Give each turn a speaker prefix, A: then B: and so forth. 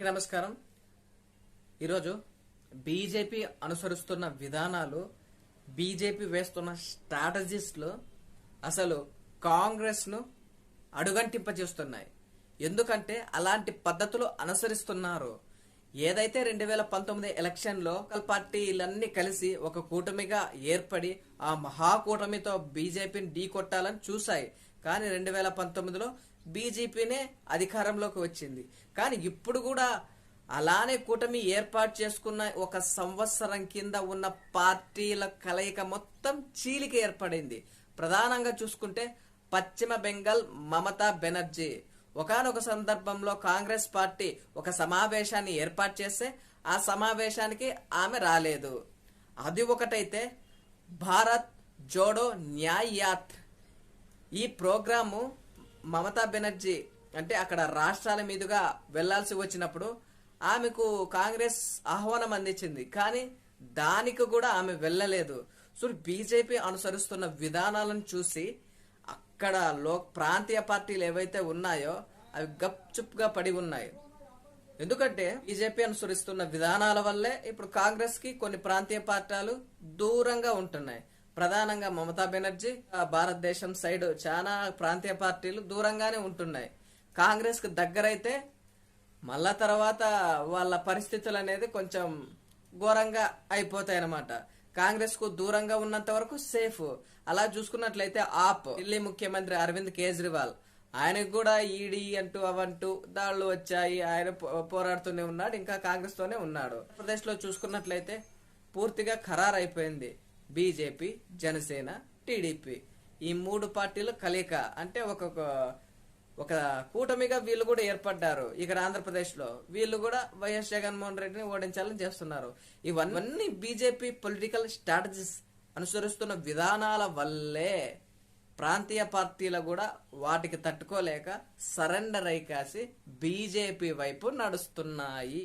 A: నమస్కారం. ఈరోజు బీజేపీ అనుసరిస్తున్న విధానాలు బీజేపీ వేస్తున్న స్ట్రాటజీస్లు అసలు కాంగ్రెస్ను అడుగంటింపజేస్తున్నాయి. ఎందుకంటే అలాంటి పద్ధతులు అనుసరిస్తున్నారు. ఏదైతే రెండు వేల పంతొమ్మిది ఎలక్షన్లో లోకల్ పార్టీలన్నీ కలిసి ఒక కూటమిగా ఏర్పడి ఆ మహాకూటమితో బీజేపీని ఢీకొట్టాలని చూశాయి. కానీ రెండు వేల పంతొమ్మిదిలో బీజేపీనే అధికారంలోకి వచ్చింది. కానీ ఇప్పుడు కూడా అలానే కూటమి ఏర్పాటు చేసుకున్న ఒక సంవత్సరం కింద ఉన్న పార్టీల కలయిక మొత్తం చీలిక ఏర్పడింది. ప్రధానంగా చూసుకుంటే పశ్చిమ బెంగాల్ మమతా బెనర్జీ. ఒకానొక సందర్భంలో కాంగ్రెస్ పార్టీ ఒక సమావేశాన్ని ఏర్పాటు చేస్తే ఆ సమావేశానికి ఆమె రాలేదు. అది ఒకటైతే భారత్ జోడో న్యాయ్ యాత్ర. ఈ ప్రోగ్రాము మమతా బెనర్జీ అంటే అక్కడ రాష్ట్రాల మీదుగా వెళ్ళాల్సి వచ్చినప్పుడు ఆమెకు కాంగ్రెస్ ఆహ్వానం అందించింది. కానీ దానికి కూడా ఆమె వెళ్ళలేదు. సో బీజేపీ అనుసరిస్తున్న విధానాలను చూసి అక్కడ లో ప్రాంతీయ పార్టీలు ఏవైతే ఉన్నాయో అవి గప్చుప్గా పడి ఉన్నాయి. ఎందుకంటే బీజేపీ అనుసరిస్తున్న విధానాల వల్లే ఇప్పుడు కాంగ్రెస్కి కొన్ని ప్రాంతీయ పార్టీలు దూరంగా ఉంటున్నాయి. ప్రధానంగా మమతా బెనర్జీ ఆ భారతదేశం సైడ్ చాలా ప్రాంతీయ పార్టీలు దూరంగానే ఉంటున్నాయి. కాంగ్రెస్కి దగ్గరైతే మళ్ళా తర్వాత వాళ్ళ పరిస్థితులు అనేది కొంచెం ఘోరంగా అయిపోతాయి అన్నమాట కాంగ్రెస్కు దూరంగా ఉన్నంత వరకు సేఫ్. అలా చూసుకున్నట్లయితే ఆప్ ఢిల్లీ ముఖ్యమంత్రి అరవింద్ కేజ్రీవాల్ ఆయనకు కూడా ఈడీ అంటూ అవంటూ దాళ్ళు వచ్చాయి. ఆయన పోరాడుతూనే ఉన్నాడు ఇంకా కాంగ్రెస్ తోనే ఉన్నాడు. ప్రదేశ్లో చూసుకున్నట్లయితే పూర్తిగా ఖరారు అయిపోయింది బీజేపీ జనసేన టీడీపీ. ఈ మూడు పార్టీలు కలయిక. అంటే ఒక్కొక్క ఒక కూటమిగా వీళ్ళు కూడా ఏర్పడ్డారు ఇక్కడ ఆంధ్రప్రదేశ్లో వీళ్ళు కూడా వైఎస్ జగన్మోహన్ రెడ్డిని ఓడించాలని చేస్తున్నారు. ఇవన్నీ బీజేపీ పొలిటికల్ స్ట్రాటజీస్ అనుసరిస్తున్న విధానాల వల్లే ప్రాంతీయ పార్టీలు కూడా వాటికి తట్టుకోలేక సరెండర్ అయి కాసి బీజేపీ వైపు నడుస్తున్నాయి.